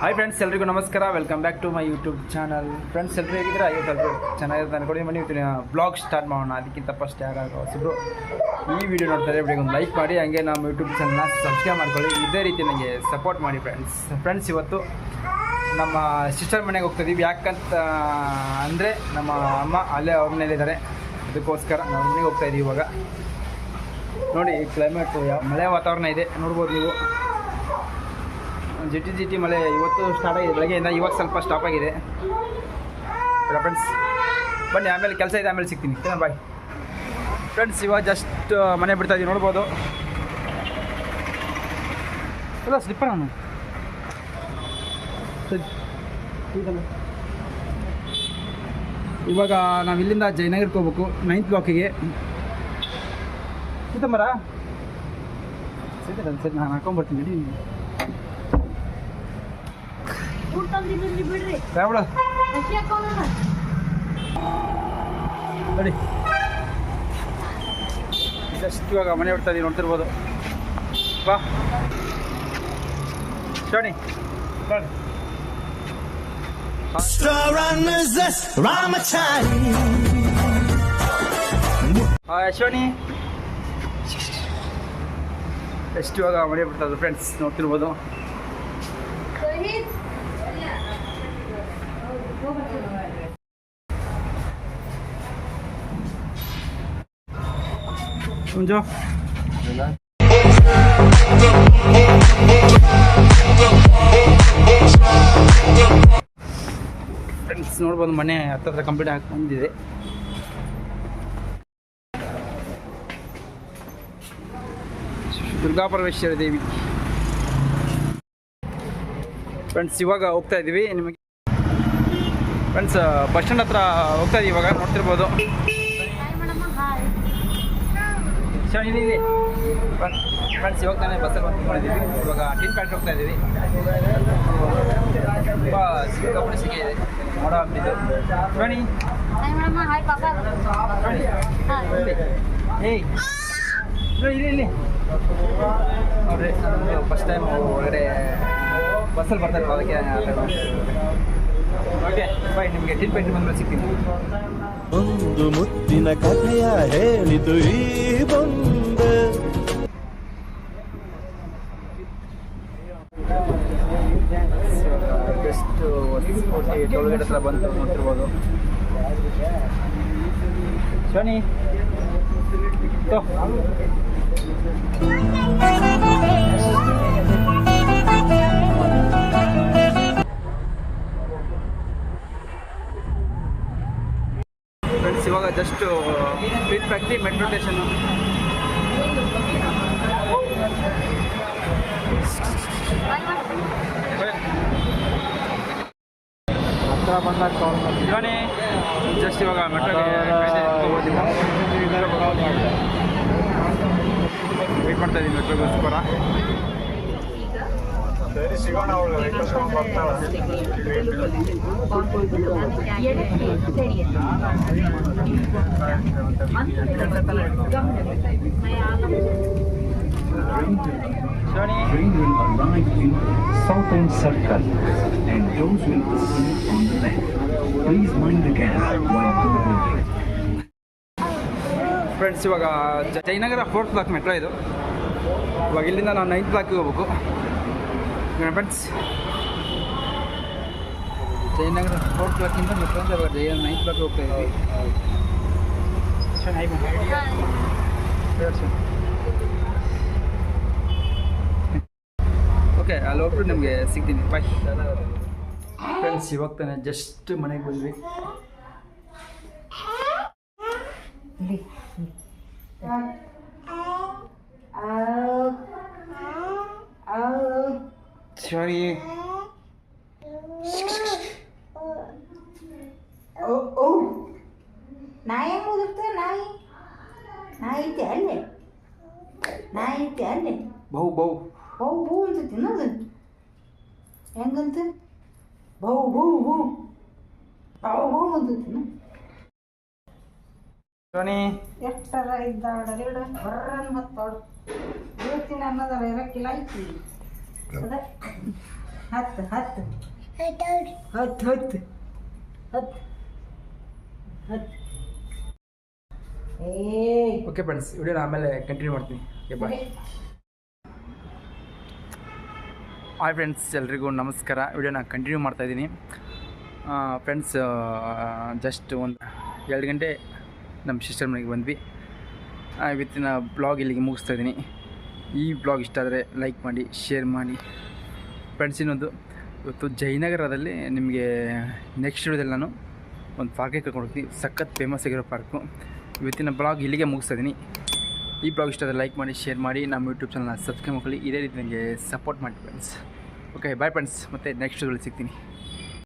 Hi friends ಎಲ್ರಿಗೂ ನಮಸ್ಕಾರ. Welcome back to my YouTube channel friends ಎಲ್ಲರೂ ಹೇಗಿದ್ರೆ ಐವತ್ತು ಎಲ್ರು ಚೆನ್ನಾಗಿರುತ್ತೆ ಅನ್ಕೊಂಡು ಮನೆ ಇವತ್ತಿನ ಬ್ಲಾಗ್ ಸ್ಟಾರ್ಟ್ ಮಾಡೋಣ. ಅದಕ್ಕಿಂತ ಫಸ್ಟ್ ಯಾರು ಹೊಸಬ್ರು ಈ ವಿಡಿಯೋ ನೋಡ್ತಾರೆ ಬಿಡಿ ಒಂದು ಲೈಕ್ ಮಾಡಿ, ಹಂಗೆ ನಮ್ಮ ಯೂಟ್ಯೂಬ್ ಚಾನಲ್ನ ಸಬ್ಸ್ಕ್ರೈಬ್ ಮಾಡ್ಕೊಳ್ಳಿ. ಇದೇ ರೀತಿ ನನಗೆ ಸಪೋರ್ಟ್ ಮಾಡಿ ಫ್ರೆಂಡ್ಸ್ ಫ್ರೆಂಡ್ಸ್ ಇವತ್ತು ನಮ್ಮ ಸಿಸ್ಟರ್ ಮನೆಗೆ ಹೋಗ್ತಿದ್ದೀವಿ. ಯಾಕಂತ, ಅಂದರೆ ನಮ್ಮ ಅಮ್ಮ ಅಲ್ಲೇ ಅವ್ರ ಮನೇಲಿದ್ದಾರೆ ಅದಕ್ಕೋಸ್ಕರ ನಮ್ಮ ಮನೆಗೆ ಹೋಗ್ತಾ ಇದ್ದೀವಿ ಇವಾಗ. ನೋಡಿ ಕ್ಲೈಮೇಟು ಮಳೆ ವಾತಾವರಣ ಇದೆ. ನೋಡ್ಬೋದು ನೀವು. ಜಿಟಿ ಜಿಟಿ ಮಳೆ ಇವತ್ತು ಸ್ಟಾರ್ಟ್ ಆಗಿದೆ. ಬೆಳಗ್ಗೆಯಿಂದ ಇವಾಗ ಸ್ವಲ್ಪ ಸ್ಟಾಪ್ ಆಗಿದೆ. ಫ್ರೆಂಡ್ಸ್ ಬನ್ನಿ, ಆಮೇಲೆ ಕೆಲಸ ಇದೆ, ಆಮೇಲೆ ಸಿಗ್ತೀನಿ. ಓಕೆನಾ ಬಾಯ್ ಫ್ರೆಂಡ್ಸ್ ಇವಾಗ ಜಸ್ಟ್ ಮನೆ ಬಿಡ್ತಾ ಇದ್ದೀವಿ ನೋಡ್ಬೋದು. ಇಲ್ಲ ಸ್ಲಿಪ್ಪರ್ ನಾನು. ಇವಾಗ ನಾವು ಇಲ್ಲಿಂದ ಜಯನಗರಕ್ಕೆ ಹೋಗ್ಬೇಕು ನೈನ್ತ್ ಬ್ಲಾಕಿಗೆ ಸೀತಮ್ಮರ ಸರಿ ಸರಿ ನಾನು ಹಾಕೊಂಡ್ಬರ್ತೀನಿ ನೋಡಿ. ಜಸ್ಟ್ ಇವಾಗ ಮನೆ ಬಿಡ್ತಾ ಇದೀವಿ ನೋಡ್ತಿರ್ಬೋದು. ಬಾ. ಶೋಣಿ ಬನ್ನಿ. ಯಶೋನಿ ಎಷ್ಟು ಇವಾಗ ಮನೆ ಬಿಡ್ತಾ ಫ್ರೆಂಡ್ಸ್ ನೋಡ್ತಿರ್ಬೋದು. ಮುಂಜೋ ಫ್ರೆಂಡ್ಸ್ ನೋಡ್ಬೋದು, ಮನೆ ಹತ್ತತ್ರ ಕಂಪ್ಲೀಟ್ ಆಗಿ ಬಂದಿದೆ. ದುರ್ಗಾ ಪರಮೇಶ್ವರಿ ದೇವಿ. ಫ್ರೆಂಡ್ಸ್ ಇವಾಗ ಹೋಗ್ತಾ ಇದ್ದೀವಿ ನಿಮಗೆ ಫ್ರೆಂಡ್ಸ್ ಬಸ್ ಸ್ಟ್ಯಾಂಡ್ ಹತ್ರ ಹೋಗ್ತಾ ಇದ್ದೀವಿ ಇವಾಗ, ನೋಡ್ತಿರ್ಬೋದು. ಇಲ್ಲಿ ಫ್ರೆಂಡ್ಸ್ ಇವಾಗ ತಾನೇ ಬಸ್ಸಲ್ಲಿ ಬಂದು ಮಾಡಿದ್ದೀವಿ ಇವಾಗ ಟೀನ್ ಪ್ಯಾಂಟ್ ಹೋಗ್ತಾ ಇದ್ದೀವಿ. ತುಂಬ ಸಿಕ್ಕಾಪಟ್ಟೆ ಸಿಕ್ಕಿದೆ ಇದೆ. ಮೋಡ ಆಗ್ತಿದ್ದು ಪಾಪ ಏಯ್. ಇಲ್ಲಿ ಇಲ್ಲಿ ನೋಡ್ರಿ ಫಸ್ಟ್ ಟೈಮ್ ಒಳಗಡೆ ಬಸ್ಸಲ್ಲಿ ಬರ್ತಾರೆ ಅದಕ್ಕೆ ಬಾಯ್ ನಿಮಗೆ ಪ್ಯಾಂಟ್ ಬಂದ್ಮೇಲೆ ಸಿಗ್ತೀನಿ. ಒಂದು ಮುತ್ತಿನ ಕಥೆಯ ಹೇಳಿತು ಈ ಬಂದೆ. ಟೋಲ್ಗೇಟ್ ಹತ್ರ ಬಂತು ನೋಡ್ತಿರ್ಬೋದು. ಶನಿ ಫ್ರೆಂಡ್ಸ್ ಇವಾಗ ಜಸ್ಟ್ ಫೀಡ್ ಫ್ಯಾಕ್ಟ್ರಿ ಮೆಟ್ರೋ ಸ್ಟೇಷನ್ ಹತ್ರ ಬಂದಾಗ ಕಾಲ್ ಮಾಡಿ ಇವನೇ ಜಸ್ಟ್ ಇವಾಗ ಮೆಟ್ರೋ ವೆಯ್ಟ್ ಮಾಡ್ತಾ ಇದ್ದೀನಿ ಮೆಟ್ರೋಗೋಸ್ಕರ train will arrive in Southern Circle and doors will open on the left. Please mind the gap while moving. Friends ಇವಾಗ ಜಯನಗರ ಫೋರ್ತ್ ಬ್ಲಾಕ್ ಮೆಟ್ರೋ ಇದು ಇವಾಗ ಇಲ್ಲಿಂದ ನಾವು ನೈನ್ತ್ ಬ್ಲಾಕಿಗೆ ಹೋಗ್ಬೇಕು ಫ್ರೆಂಡ್ಸ್ ಜಯನಗರ ಫೋರ್ ಕ್ಲಾಕಿಂದ ಅಂತ ಇವಾಗ ಜಯ ನೈನ್ ಕ್ಲಾಕ್ ಹೋಗ್ತಾ ಸರ್. ಓಕೆ ಅಲ್ಲಿ ಹೋಗ್ಬಿಟ್ಟು ನಿಮಗೆ ಸಿಗ್ತೀನಿ. ಬಾಯ್ ಫ್ರೆಂಡ್ಸ್ ಇವಾಗ ತಾನೆ ಜಸ್ಟ್ ಮನೆಗೆ ಬಂದ್ವಿ. ಶಿವಾನಿ ನಾಯಿ ಹೆಂಗೆ ಓದಿರ್ತಾವ ನಾಯಿ? ನಾಯಿ ಐತೆ ಅಲ್ಲೇ? ನಾಯಿ ಐತೆ ಅಲ್ಲೇ? ಬಹು ಬಹು. ಬೌ ಬೂ ಅಂತ ತಿನ್ನೋದು ಹೆಂಗಂತ ಬೌ ಬೌ ಬೂ ಬೌ ಬೂ ಅಂತ ತಿನ್ನು ಶಿವಾನಿ ಎಷ್ಟರ ಇದ್ದಾವಡ ಬರ್ರನ್ ಮತ್ತೋಡು ಇವತ್ತಿನ ಅನ್ನೋದರ ಇರಕ್ಕಿಲ್ಲ ಐತಿ ಹತ್ತು ಹತ್ತು. ಹತ್ತು ಹತ್ತು ಹತ್ತು. ಹತ್ತು. ಓಕೆ ಫ್ರೆಂಡ್ಸ್ ವಿಡಿಯೋನ ಆಮೇಲೆ ಕಂಟಿನ್ಯೂ ಮಾಡ್ತೀನಿ. ಓಕೆ ಬಾಯ್ ಹಾಯ್ ಫ್ರೆಂಡ್ಸ್ ಎಲ್ರಿಗೂ ನಮಸ್ಕಾರ. ವಿಡಿಯೋನ ಕಂಟಿನ್ಯೂ ಮಾಡ್ತಾಯಿದ್ದೀನಿ ಫ್ರೆಂಡ್ಸ್ ಜಸ್ಟ್ ಒಂದು ಎರಡು ಗಂಟೆ ನಮ್ಮ ಸಿಸ್ಟರ್ ಮನೆಗೆ ಬಂದ್ವಿ. ಇವತ್ತಿನ ಬ್ಲಾಗ್ ಇಲ್ಲಿಗೆ ಮುಗಿಸ್ತಾ ಇದ್ದೀನಿ. ಈ ಬ್ಲಾಗ್ ಇಷ್ಟ ಆದರೆ ಲೈಕ್ ಮಾಡಿ ಶೇರ್ ಮಾಡಿ. ಫ್ರೆಂಡ್ಸ್ ಇನ್ನೊಂದು. ಇವತ್ತು ಜಯನಗರದಲ್ಲಿ ನಿಮಗೆ ನೆಕ್ಸ್ಟ್ ವಿಡಿಯೋದಲ್ಲಿ ನಾನು ಒಂದು ಪಾರ್ಕಿಗೆ ಕರ್ಕೊಂಡು ಹೋಗ್ತೀನಿ. ಸಖತ್ ಫೇಮಸ್ ಆಗಿರೋ ಪಾರ್ಕು ಇವತ್ತಿನ ಬ್ಲಾಗ್ ಇಲ್ಲಿಗೆ ಮುಗಿಸ್ತಿದ್ದೀನಿ ಈ ಬ್ಲಾಗ್ ಇಷ್ಟ ಆದರೆ ಲೈಕ್ ಮಾಡಿ ಶೇರ್ ಮಾಡಿ. ನಮ್ಮ ಯೂಟ್ಯೂಬ್ ಚಾನಲ್ನ ಸಬ್ಸ್ಕ್ರೈಬ್ ಮಾಡ್ಕೊಳ್ಳಿ. ಇದೇ ರೀತಿ ನನಗೆ ಸಪೋರ್ಟ್ ಮಾಡಿ ಫ್ರೆಂಡ್ಸ್ ಓಕೆ ಬಾಯ್ ಫ್ರೆಂಡ್ಸ್ ಮತ್ತು ನೆಕ್ಸ್ಟ್ ವಿಡಿಯೋದಲ್ಲಿ ಸಿಗ್ತೀನಿ.